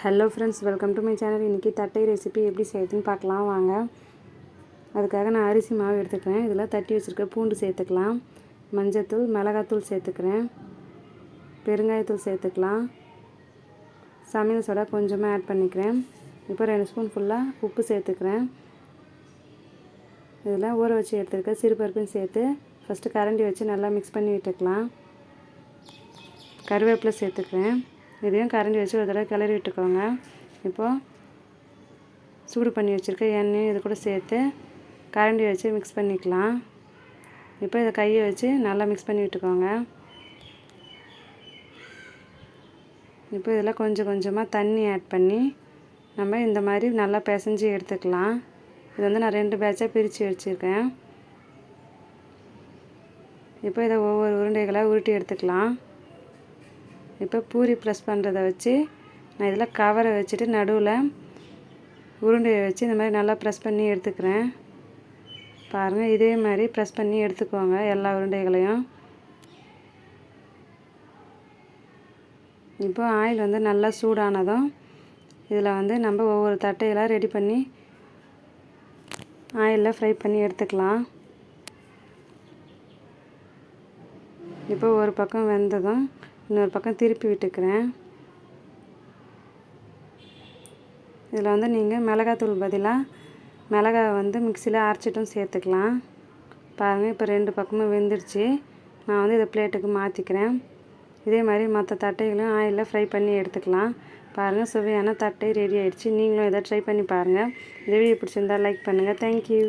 Hello friends welcome to my channel இன்றைக்கி தட்டை recipe எப்படி செய்யுதுன்னு பார்க்கலாம் வாங்க. அதுக்காக நான் அரிசி மாவு எடுத்துக்கிறேன். இதில் தட்டி வச்சுருக்க பூண்டு சேர்த்துக்கலாம். மஞ்சத்தூள் மிளகாத்தூள் சேர்த்துக்கிறேன். பெருங்காயத்தூள் சேர்த்துக்கலாம். சமையல் சோடா கொஞ்சமாக ஆட் பண்ணிக்கிறேன். இப்போ ரெண்டு ஸ்பூன் ஃபுல்லாக உப்பு சேர்த்துக்கிறேன். இதில் ஊற வச்சு எடுத்துருக்க சிறுபருப்பையும் சேர்த்து ஃபஸ்ட்டு கரண்டி வச்சு நல்லா மிக்ஸ் பண்ணி விட்டுக்கலாம். கருவேப்பிலை சேர்த்துக்கிறேன். இதையும் கரண்டி வச்சு ஒரு தடவை கிளறி விட்டுக்கோங்க. இப்போது சூடு பண்ணி வச்சுருக்க எண்ணெயும் இது கூட சேர்த்து கரண்டி வச்சு மிக்ஸ் பண்ணிக்கலாம். இப்போ இதை கையை வச்சு நல்லா மிக்ஸ் பண்ணி விட்டுக்கோங்க. இப்போ இதில் கொஞ்சம் கொஞ்சமாக தண்ணி ஆட் பண்ணி நம்ம இந்த மாதிரி நல்லா பிசைஞ்சு எடுத்துக்கலாம். இது வந்து நான் ரெண்டு பேட்சாக பிரித்து வச்சுருக்கேன். இப்போ இதை ஒவ்வொரு உருண்டைகளாக உருட்டி எடுத்துக்கலாம். இப்போ பூரி ப்ரெஸ் பண்ணுறத வச்சு நான் இதில் கவரை வச்சுட்டு நடுவில் உருண்டையை வச்சு இந்த மாதிரி நல்லா ப்ரெஸ் பண்ணி எடுத்துக்கிறேன். பாருங்கள் இதே மாதிரி ப்ரெஸ் பண்ணி எடுத்துக்கோங்க எல்லா உருண்டைகளையும். இப்போ ஆயில் வந்து நல்லா சூடானதும் இதில் வந்து நம்ம ஒவ்வொரு தட்டையெல்லாம் ரெடி பண்ணி ஆயிலில் ஃப்ரை பண்ணி எடுத்துக்கலாம். இப்போ ஒரு பக்கம் வெந்ததும் இன்னொரு பக்கம் திருப்பி விட்டுக்கிறேன். இதில் வந்து நீங்கள் மிளகாத்தூள் பதிலாக மிளகாய் வந்து மிக்சியில் அரைச்சிட்டும் சேர்த்துக்கலாம். பாருங்கள் இப்போ ரெண்டு பக்கமும் வெந்துடுச்சு. நான் வந்து இதை பிளேட்டுக்கு மாற்றிக்கிறேன். இதே மாதிரி மற்ற தட்டைகளையும் ஆயிலில் ஃப்ரை பண்ணி எடுத்துக்கலாம். பாருங்கள் சுவையான தட்டை ரெடி ஆகிடுச்சு நீங்களும் இதை ட்ரை பண்ணி பாருங்கள். இந்த வீடியோ பிடிச்சிருந்தா லைக் பண்ணுங்கள். தேங்க்யூ